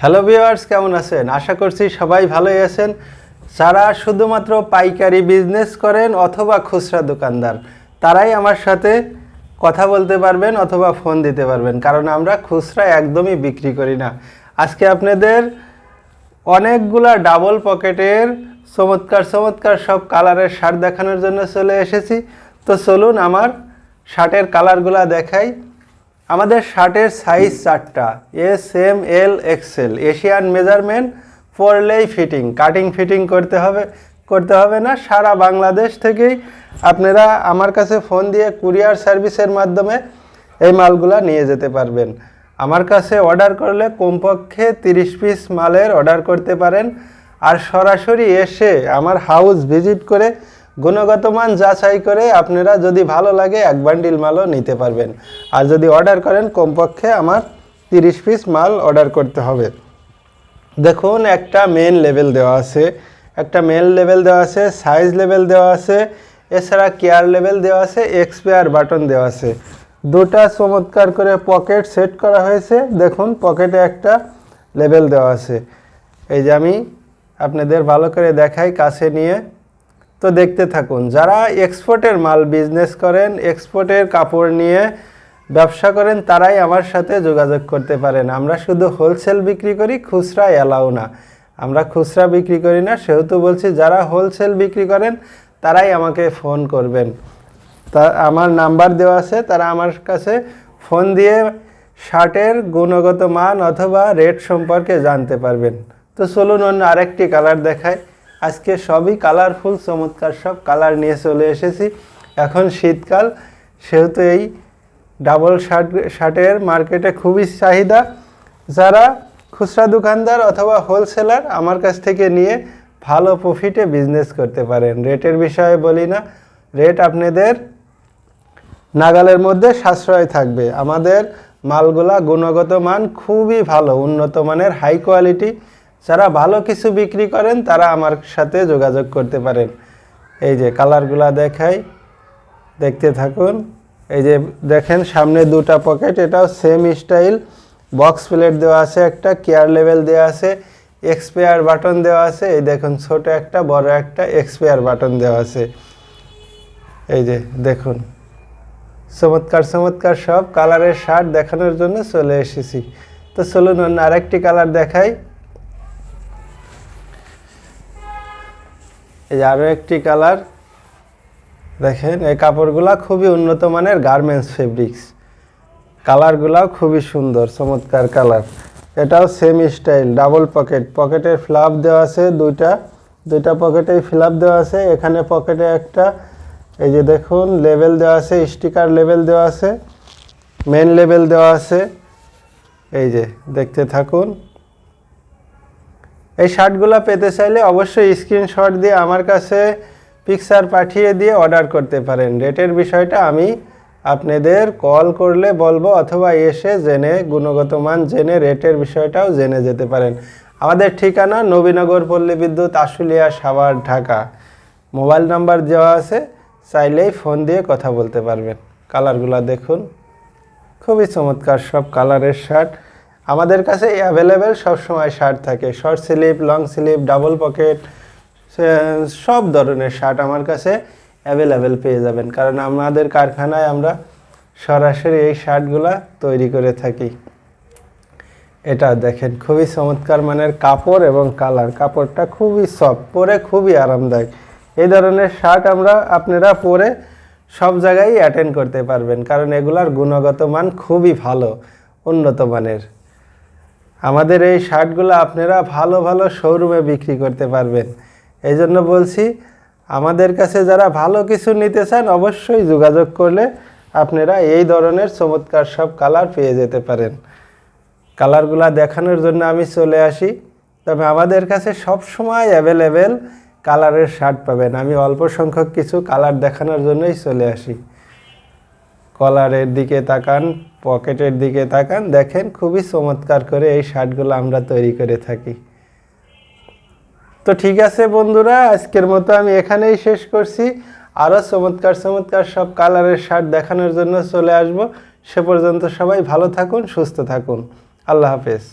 Hello viewers কেমন আছেন? আশা করছি সবাই ভালোই আছেন। যারা শুধুমাত্র পাইকারি বিজনেস করেন অথবা খুচরা দোকানদার, তারাই আমার সাথে কথা বলতে পারবেন অথবা ফোন দিতে পারবেন, কারণ আমরা খুচরা একদমই বিক্রি করি না। আজকে আপনাদের অনেকগুলা ডাবল পকেটের চমৎকার চমৎকার সব কালারের শার্ট দেখানোর জন্য চলে এসেছি। তো চলুন আমার শার্টের কালারগুলা দেখাই। আমাদের শার্টের সাইজ চারটা S M L XL Asian measurement পরলেই fitting cutting fitting করতে হবে করতে হবে না। সারা বাংলাদেশ থেকেই আপনারা আমার কাছে ফোন দিয়ে কুরিয়ার সার্ভিসের মাধ্যমে এই মালগুলা নিয়ে যেতে পারবেন। আমার কাছে অর্ডার করলে কমপক্ষে তিরিশ পিস মালের অর্ডার করতে পারেন। আর সরাসরি এসে আমার হাউস ভিজিট করে গুণগত মান যাচাই করে আপনারা যদি ভালো লাগে এক বান্ডিল মালও নিতে পারবেন। আর যদি অর্ডার করেন, কমপক্ষে আমার তিরিশ পিস মাল অর্ডার করতে হবে। দেখুন, একটা মেন লেভেল দেওয়া আছে। একটা মেন লেভেল দেওয়া আছে সাইজ লেভেল দেওয়া আছে, এছাড়া কেয়ার লেভেল দেওয়া আছে এক্সপায়ার বাটন দেওয়া আছে। দুটা চমৎকার করে পকেট সেট করা হয়েছে। দেখুন পকেটে একটা লেভেল দেওয়া আছে। এই যে আমি আপনাদের ভালো করে দেখাই, কাছে নিয়ে। তো দেখতে থাকুন, যারা এক্সপোর্টের মাল বিজনেস করেন, এক্সপোর্টের কাপড় নিয়ে ব্যবসা করেন, তারাই আমার সাথে যোগাযোগ করতে পারেন। আমরা শুধু হোলসেল বিক্রি করি, খুচরা এলাও না। আমরা খুচরা বিক্রি করি না, সেহেতু বলছি যারা হোলসেল বিক্রি করেন, তারাই আমাকে ফোন করবেন। তা আমার নাম্বার দেওয়া আছে, তারা আমার কাছে ফোন দিয়ে শার্টের গুণগত মান অথবা রেট সম্পর্কে জানতে পারবেন। তো চলুন অন্য আরেকটি কালার দেখায় আজকে সবই কালারফুল চমৎকার সব কালার নিয়ে চলে এসেছি। এখন শীতকাল, সেহেতু এই ডাবল শার্ট শার্টের মার্কেটে খুবই চাহিদা। যারা খুচরা দোকানদার অথবা হোলসেলার আমার কাছ থেকে নিয়ে ভালো প্রফিটে বিজনেস করতে পারেন। রেটের বিষয়ে বলি না। রেট আপনাদের নাগালের মধ্যে সাশ্রয় থাকবে। আমাদের মালগুলা গুণগত মান খুবই ভালো, উন্নত মানের হাই কোয়ালিটি যারা ভালো কিছু বিক্রি করেন, তারা আমার সাথে যোগাযোগ করতে পারেন। এই যে কালারগুলা দেখাই, দেখতে থাকুন। এই যে দেখেন, সামনে দুটা পকেট এটাও সেম স্টাইল বক্স প্লেট দেওয়া আছে একটা কেয়ার লেভেল দেওয়া আছে এক্সপায়ার বাটন দেওয়া আছে। এই দেখুন, ছোট একটা, বড় একটা এক্সপায়ার বাটন দেওয়া আছে। এই যে দেখুন, চমৎকার চমৎকার সব। কালারের শার্ট দেখানোর জন্য চলে এসেছি। তো চলুন অন্য আরেকটি কালার দেখাই। এই আরও একটি কালার, দেখেন, এই কাপড়গুলা খুবই উন্নত মানের গার্মেন্টস ফেব্রিক্স কালারগুলাও খুবই সুন্দর, চমৎকার কালার। এটাও সেম স্টাইল ডাবল পকেট পকেটের ফ্লাপ দেওয়া আছে দুইটা দুইটা পকেটেই ফ্লাপ দেওয়া আছে। এখানে পকেটে একটা, এই যে দেখুন লেভেল দেওয়া আছে স্টিকার লেভেল দেওয়া আছে মেন লেভেল দেওয়া আছে। এই যে, দেখতে থাকুন। এই শার্টগুলো পেতে চাইলে অবশ্যই স্ক্রিনশট দিয়ে আমার কাছে পিকচার পাঠিয়ে দিয়ে অর্ডার করতে পারেন। রেটের বিষয়টা আমি আপনাদের কল করলে বলব অথবা এসে জেনে, গুণগত মান জেনে রেটের বিষয়টাও জেনে যেতে পারেন। আমাদের ঠিকানা নবীনগর পল্লী বিদ্যুৎ, আশুলিয়া, সাভার, ঢাকা। মোবাইল নাম্বার দেওয়া আছে, চাইলেই ফোন দিয়ে কথা বলতে পারবেন। কালারগুলো দেখুন, খুবই চমৎকার সব কালারের শার্ট। আমাদের কাছে অ্যাভেলেবেল সবসময় শার্ট থাকে। Short sleeve long sleeve double pocket সব ধরনের শার্ট আমার কাছে অ্যাভেলেবেল পেয়ে যাবেন। কারণ আমাদের কারখানায় আমরা সরাসরি এই শার্টগুলা তৈরি করে থাকি। এটা দেখেন, খুবই চমৎকার মানের কাপড় এবং কালার কাপড়টা খুবই সফট পরে খুবই আরামদায়ক। এই ধরনের শার্ট আমরা আপনারা পরে সব জায়গায় অ্যাটেন্ড করতে পারবেন। কারণ এগুলার গুণগত মান খুবই ভালো, উন্নত মানের। আমাদের এই শার্টগুলো আপনারা ভালো ভালো শোরুমে বিক্রি করতে পারবেন। এই জন্য বলছি, আমাদের কাছে যারা ভালো কিছু নিতে চান, অবশ্যই যোগাযোগ করলে আপনারা এই ধরনের চমৎকার সব কালার পেয়ে যেতে পারেন। কালারগুলা দেখানোর জন্য আমি চলে আসি। তবে আমাদের কাছে সব সময় অ্যাভেলেবেল কালারের শার্ট পাবেন। আমি অল্প সংখ্যক কিছু কালার দেখানোর জন্যই চলে আসি। কলারের দিকে তাকান, পকেটের দিকে তাকান, দেখেন খুবই চমৎকার করে এই শার্টগুলো আমরা তৈরি করে থাকি। তো ঠিক আছে বন্ধুরা, আজকের মতো আমি এখানেই শেষ করছি। আরও চমৎকার চমৎকার সব কালারের শার্ট দেখানোর জন্য চলে আসব। সে পর্যন্ত সবাই ভালো থাকুন, সুস্থ থাকুন। আল্লাহ হাফেজ।